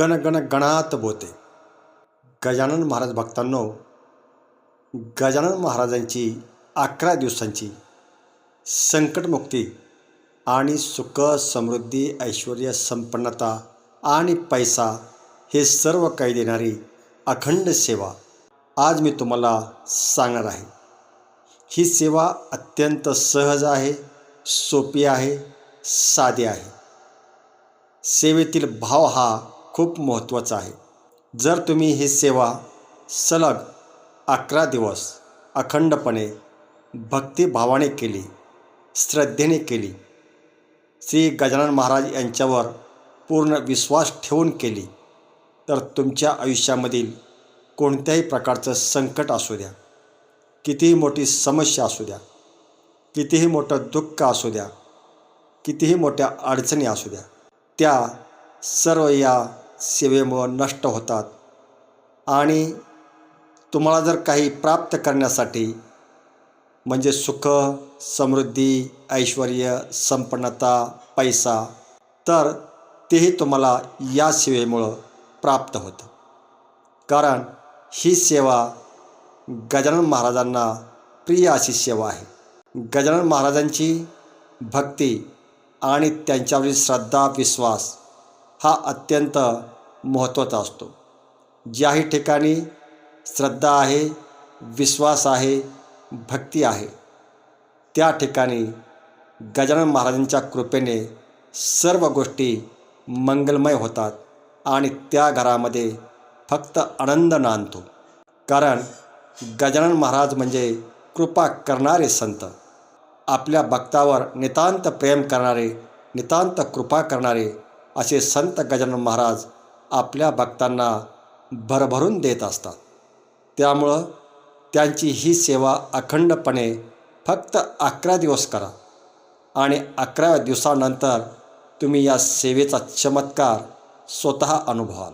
गणगणगणात गणात बोते. गजानन महाराज भक्तांनो गजानन महाराजांची अकरा दिवसांची संकटमुक्ती आणि सुख समृद्धी ऐश्वर संपन्नता आणि पैसा हे सर्व काही देणारी अखंड सेवा आज मी तुम्हाला सांगणार आहे. ही सेवा अत्यंत सहज आहे सोपी आहे साधी आहे. सेवेतील भाव हा खूप महत्त्वाचा आहे. जर तुम्ही ही सेवा सलग अकरा दिवस अखंडपणे भक्तिभावाने केली श्रद्धेने केली श्री गजानन महाराज यांच्यावर पूर्ण विश्वास ठेवून केली तर तुमच्या आयुष्यामधील कोणत्याही प्रकारचं संकट असू द्या कितीही मोठी समस्या असू द्या कितीही मोठं दुःख असू द्या कितीही मोठ्या अडचणी असू द्या त्या सर्व या सेवेमुळं नष्ट होतात. आणि तुम्हाला जर काही प्राप्त करण्यासाठी म्हणजे सुख समृद्धी ऐश्वर संपन्नता पैसा तर तेही तुम्हाला या सेवेमुळं प्राप्त होतं. कारण ही सेवा गजानन महाराजांना प्रिय अशी सेवा आहे. गजानन महाराजांची भक्ती आणि त्यांच्यावरील श्रद्धा विश्वास हा अत्यंत महत्त्वाचा असतो. ज्याही ठिकाणी श्रद्धा आहे विश्वास आहे भक्ती आहे त्या ठिकाणी गजानन महाराजांच्या कृपेने सर्व गोष्टी मंगलमय होतात आणि त्या घरामध्ये फक्त आनंद नांदतो. कारण गजानन महाराज म्हणजे कृपा करणारे संत. आपल्या भक्तावर नितांत प्रेम करणारे नितांत कृपा करणारे असे संत गजानन महाराज आपल्या भक्तांना भरभरून देत असतात. त्यामुळं त्यांची ही सेवा अखंडपणे फक्त अकरा दिवस करा आणि अकराव्या दिवसानंतर तुम्ही या सेवेचा चमत्कार स्वतः अनुभवाल.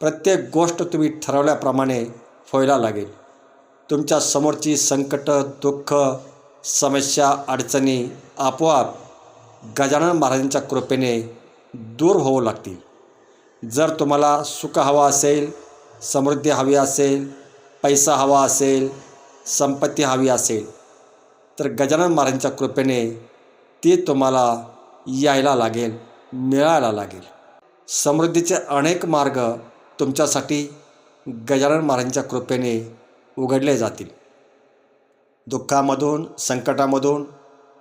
प्रत्येक गोष्ट तुम्ही ठरवल्याप्रमाणे व्हायला लागेल. तुमच्या समोरची संकट दुःख समस्या अडचणी आपोआप गजानन महाराजांच्या कृपेने दूर होऊ लागतील. जर तुम्हाला सुख हवा असेल समृद्धी हवी असेल पैसा हवा असेल संपत्ती हवी असेल तर गजानन महाराजांच्या कृपेने ती तुम्हाला यायला लागेल मिळायला लागेल. समृद्धीचे अनेक मार्ग तुमच्यासाठी गजानन महाराजांच्या कृपेने उघडले जातील. दुःखामधून संकटामधून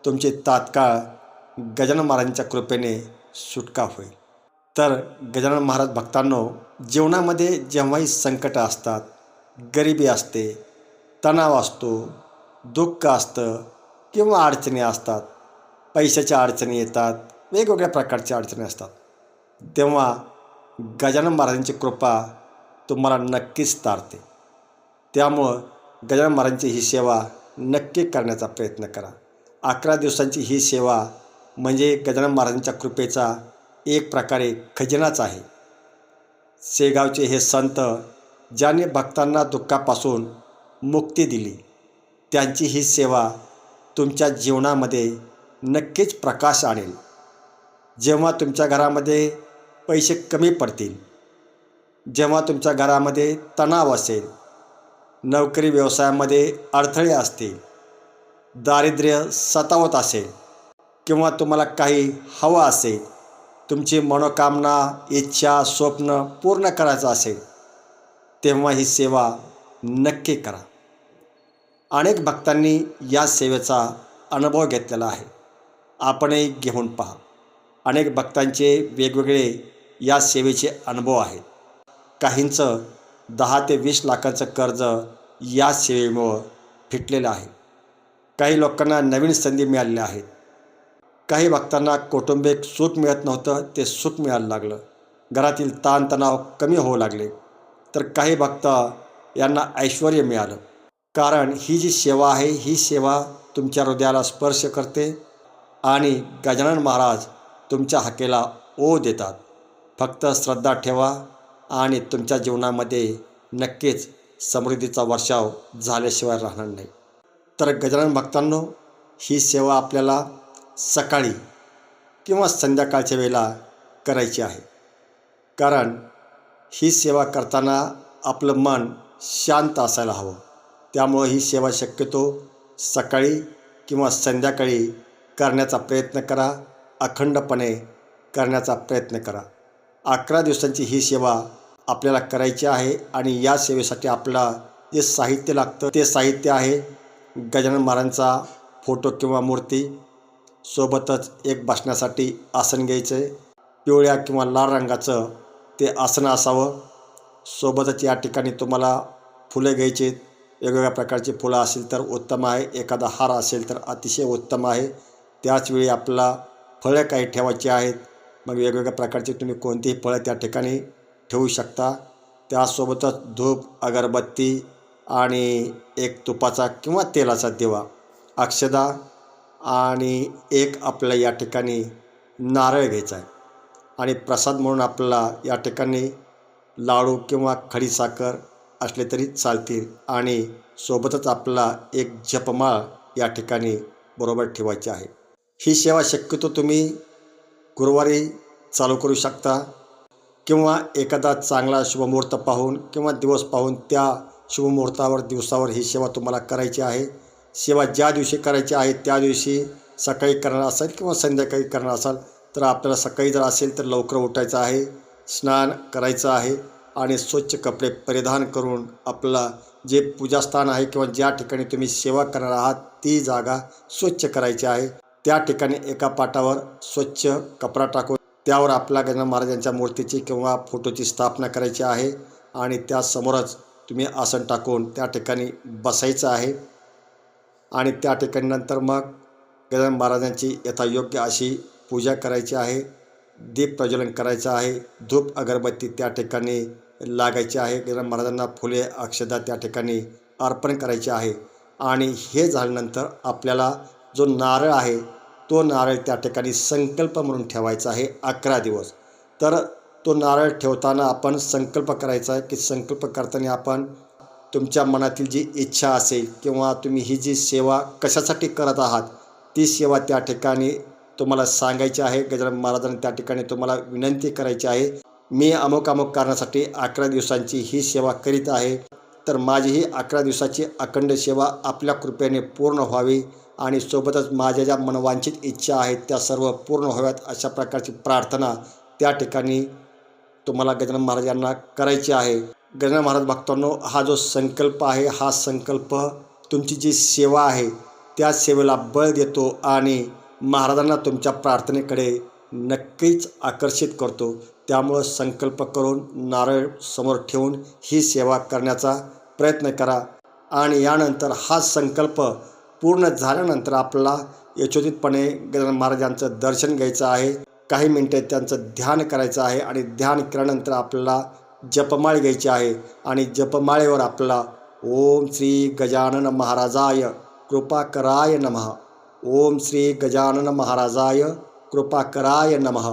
तुमची तात्काळ गजानन महाराजांच्या कृपेने सुटका होईल. तर गजानन महाराज भक्तांनो जीवनामध्ये जेव्हाही संकटं असतात गरिबी असते तणाव असतो दुःख असतं किंवा अडचणी असतात पैशाच्या अडचणी येतात वेगवेगळ्या प्रकारच्या अडचणी असतात तेव्हा गजानन महाराजांची कृपा तुम्हाला नक्कीच तारते. त्यामुळं गजानन महाराजांची ही सेवा नक्की करण्याचा प्रयत्न करा. अकरा दिवसांची ही सेवा म्हणजे गजानन महाराजांच्या कृपेचा एक प्रकारे खजिनाच आहे. शेगावचे हे संत ज्याने भक्तांना दुःखापासून मुक्ती दिली त्यांची ही सेवा तुमच्या जीवनामध्ये नक्कीच प्रकाश आणेल. जेव्हा तुमच्या घरामध्ये पैसे कमी पडतील जेव्हा तुमच्या घरामध्ये तणाव असेल नोकरी व्यवसायामध्ये अडथळे असतील दारिद्र्य सतावत असेल किंवा तुम्हाला काही हवं असेल तुमची मनोकामना इच्छा स्वप्न पूर्ण करायचं असेल तेव्हा ही सेवा नक्की करा. अनेक भक्तांनी या सेवेचा अनुभव घेतलेला आहे. आपणही घेऊन पहा. अनेक भक्तांचे वेगवेगळे या सेवेचे अनुभव आहेत. काहींचं दहा ते वीस लाखांचं कर्ज या सेवेमुळं फिटलेलं आहे. काही लोकांना नवीन संधी मिळालेल्या आहेत. काही भक्तांना कौटुंबिक सुख मिळत नव्हतं ते सुख मिळायला लागलं. घरातील ताणतणाव कमी होऊ लागले तर काही भक्त यांना ऐश्वर मिळालं. कारण ही जी सेवा आहे ही सेवा तुमच्या हृदयाला स्पर्श करते आणि गजानन महाराज तुमच्या हाकेला ओ देतात. फक्त श्रद्धा ठेवा आणि तुमच्या जीवनामध्ये नक्कीच समृद्धीचा वर्षाव झाल्याशिवाय राहणार नाही. तर गजानन भक्तांनो ही सेवा आपल्याला सकाळी किंवा संध्याकाळच्या वेळेला करायची आहे. कारण ही सेवा करताना आपलं मन शांत असायला हवं. त्यामुळं ही सेवा शक्यतो सकाळी किंवा संध्याकाळी करण्याचा प्रयत्न करा. अखंडपणे करण्याचा प्रयत्न करा. अकरा दिवसांची ही सेवा आपल्याला करायची आहे आणि या सेवेसाठी आपला जे साहित्य लागतं ते साहित्य आहे. गजानन महाराजांचा फोटो किंवा मूर्ती सोबतच एक बसण्यासाठी आसन घ्यायचं आहे पिवळ्या किंवा लाल रंगाचं ते आसन असावं. सोबतच या ठिकाणी तुम्हाला फुलं घ्यायची आहेत. वेगवेगळ्या प्रकारची फुलं असेल तर उत्तम आहे. एखादा हार असेल तर अतिशय उत्तम आहे. त्याचवेळी आपला फळं काही ठेवायची आहेत. मग वेगवेगळ्या प्रकारची तुम्ही कोणतीही फळं त्या ठिकाणी ठेवू शकता. त्यासोबतच धूप अगरबत्ती आणि एक तुपाचा किंवा तेलाचा दिवा. अक्षदा आणि एक आपल्या या ठिकाणी नारळ घ्यायचा आहे. आणि प्रसाद म्हणून आपल्याला या ठिकाणी लाडू किंवा खडीसाखर असले तरी चालतील. आणि सोबतच आपला एक जपमाळ या ठिकाणी बरोबर ठेवायची आहे. ही सेवा शक्यतो तुम्ही गुरुवारी चालू करू शकता किंवा एखादा चांगला शुभमुहूर्त पाहून किंवा दिवस पाहून त्या शुभमुहूर्तावर दिवसावर ही सेवा तुम्हाला करायची आहे. सेवा ज्या दिवशी करायची आहे त्या दिवशी सकाळी करणार असाल किंवा संध्याकाळी करणार असाल तर आपल्याला सकाळी जर असेल तर लवकर उठायचं आहे स्नान करायचं आहे आणि स्वच्छ कपडे परिधान करून आपला जे पूजास्थान आहे किंवा ज्या ठिकाणी तुम्ही सेवा करणार आहात ती जागा स्वच्छ करायची आहे. त्या ठिकाणी एका पाटावर स्वच्छ कपडा टाकून त्यावर आपल्या गजानन महाराजांच्या मूर्तीची किंवा फोटोची स्थापना करायची आहे आणि त्यासमोरच तुम्ही आसन टाकून त्या ठिकाणी बसायचं आहे. आणि त्या ठिकाणी नंतर मग गजानन महाराजांची यथायोग्य अशी पूजा करायची आहे दीप प्रज्वलन करायचं आहे धूप अगरबत्ती त्या ठिकाणी लागायची आहे गजानन महाराजांना फुले अक्षदा त्या ठिकाणी अर्पण करायचे आहे. आणि हे झाल्यानंतर आपल्याला जो नारळ आहे तो नारळ त्या ठिकाणी संकल्प म्हणून ठेवायचा आहे अकरा दिवस. तर तो नारळ ठेवताना आपण संकल्प करायचा आहे की संकल्प करताना आपण तुमच्या मनातील जी इच्छा असेल किंवा तुम्ही ही जी सेवा कशासाठी करत आहात ती सेवा त्या ठिकाणी तुम्हाला सांगायची आहे. गजानन महाराजांनी त्या ठिकाणी तुम्हाला विनंती करायची आहे. मी अमुक अमुक कारणासाठी अकरा दिवसांची ही सेवा करीत आहे. तर माझी ही अकरा दिवसाची अखंड सेवा आपल्या कृपेने पूर्ण व्हावी आणि सोबतच माझ्या ज्या मनवांछित इच्छा आहेत त्या सर्व पूर्ण व्हाव्यात अशा प्रकारची प्रार्थना त्या ठिकाणी तुम्हाला गजानन महाराजांना करायची आहे. गजानन महाराज भक्तांनो हा जो संकल्प आहे हा संकल्प तुमची जी सेवा आहे त्या सेवेला बळ देतो आणि महाराजांना तुमच्या प्रार्थनेकडे नक्कीच आकर्षित करतो. त्यामुळं संकल्प करून नारळ समोर ठेवून ही सेवा करण्याचा प्रयत्न करा. आणि यानंतर हा संकल्प पूर्ण झाल्यानंतर आपल्याला यशोदितपणे गजानन महाराजांचं दर्शन घ्यायचं आहे. काही मिनटे त्यांचं ध्यान करायचं आहे आणि ध्यान केल्यानंतर आपल्याला जपमाळ घ्यायची आहे आणि जपमाळेवर आपल्याला ओम श्री गजानन महाराजाय कृपाकराय नमः. ओम श्री गजानन महाराजाय कृपाकराय नमः.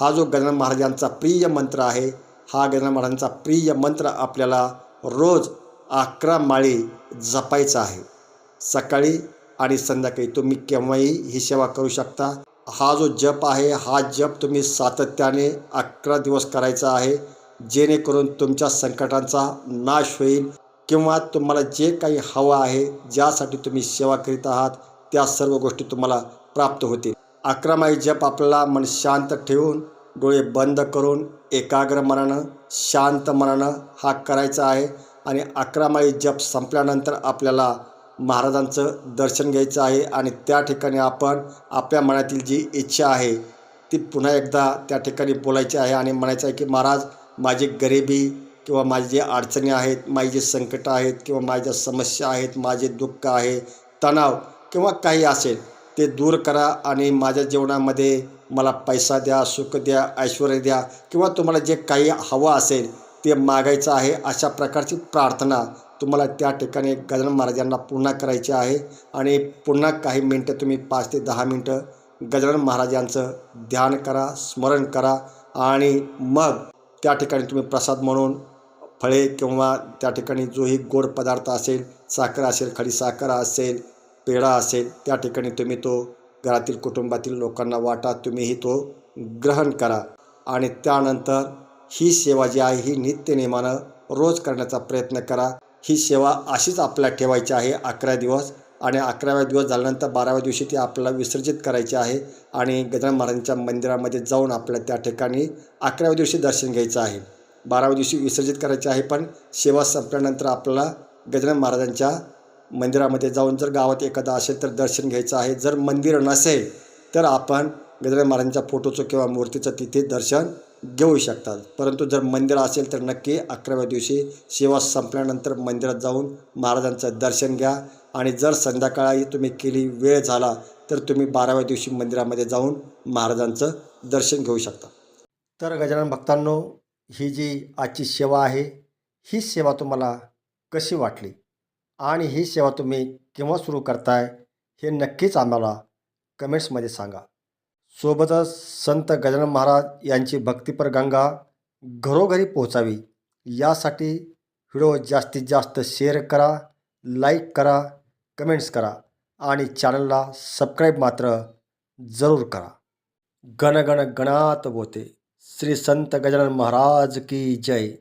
हा जो गजानन महाराजांचा प्रिय मंत्र आहे हा गजानन महाराजांचा प्रिय मंत्र आपल्याला रोज अकरा माळी जपायचा आहे. सकाळी आणि संध्याकाळी तुम्ही केव्हाही ही सेवा करू शकता. हा जो जप आहे हा जप तुम्ही सातत्याने अकरा दिवस करायचा आहे. जेणेकरून तुमच्या संकटांचा नाश होईल किंवा तुम्हाला जे काही हवं आहे ज्यासाठी तुम्ही सेवा करीत आहात त्या सर्व गोष्टी तुम्हाला प्राप्त होतील. अकरामाई जप आपल्याला मन शांत ठेवून डोळे बंद करून एकाग्र मनानं शांत मनानं हा करायचा आहे आणि अकरामाई जप संपल्यानंतर आपल्याला महाराजांचं दर्शन घ्यायचं आहे आणि त्या ठिकाणी आपण आपल्या मनातील जी इच्छा आहे ती पुन्हा एकदा त्या ठिकाणी बोलायची आहे आणि म्हणायचं आहे की महाराज माझी गरिबी किंवा माझी जे अडचणी आहेत माझी जे संकटं आहेत किंवा माझ्या समस्या आहेत माझे दुःख आहे तणाव किंवा काही असेल ते दूर करा आणि माझ्या जीवनामध्ये मला पैसा द्या सुख द्या ऐश्वर द्या किंवा तुम्हाला जे काही हवं असेल ते मागायचं आहे अशा प्रकारची प्रार्थना तुम्हाला त्या ठिकाणी गजानन महाराजांना पुन्हा करायची आहे. आणि पुन्हा काही मिनटं तुम्ही पाच ते दहा मिनटं गजानन महाराजांचं ध्यान करा स्मरण करा आणि मग त्या ठिकाणी तुम्ही प्रसाद म्हणून फळे किंवा त्या ठिकाणी जोही गोड पदार्थ असेल साखर असेल खडी साखर असेल पेढा असेल त्या ठिकाणी तुम्ही तो घरातील कुटुंबातील लोकांना वाटा तुम्हीही तो ग्रहण करा. आणि त्यानंतर ही सेवा जी आहे ही नित्यनेमानं रोज करण्याचा प्रयत्न करा. ही सेवा अशीच आपल्याला ठेवायची आहे अकरा दिवस. आणि अकराव्या दिवस झाल्यानंतर बाराव्या दिवशी ती आपल्याला विसर्जित करायची आहे आणि गजानन महाराजांच्या मंदिरामध्ये जाऊन आपल्याला त्या ठिकाणी अकराव्या दिवशी दर्शन घ्यायचं आहे. बाराव्या दिवशी विसर्जित करायचे आहे पण सेवा संपल्यानंतर आपल्याला गजानन महाराजांच्या मंदिरामध्ये जाऊन जर गावात एखादा असेल तर दर्शन घ्यायचं आहे. जर मंदिर नसेल तर आपण गजानन महाराजांच्या फोटोचं किंवा मूर्तीचं तिथे दर्शन घेऊ शकतात. परंतु जर मंदिर असेल तर नक्की अकराव्या दिवशी सेवा संपल्यानंतर मंदिरात जाऊन महाराजांचं दर्शन घ्या. आणि जर संध्याकाळी तुम्ही केली वेळ झाला तर तुम्ही बाराव्या दिवशी मंदिरामध्ये जाऊन महाराजांचं दर्शन घेऊ शकता. तर गजानन भक्तांनो ही जी आजची सेवा आहे ही सेवा तुम्हाला कशी वाटली? आणि ही सेवा तुम्ही केव्हा सुरू करताय हे नक्कीच आम्हाला कमेंट्समध्ये सांगा. सोबतच संत गजानन महाराज यांची भक्तिपर गंगा घरोघरी पोहोचावी यासाठी व्हिडिओ जास्तीत जास्त शेअर करा लाईक करा कमेंट्स करा आणि चॅनलला सबस्क्राईब मात्र जरूर करा. गण गण गणात बोते. श्री संत गजानन महाराज की जय.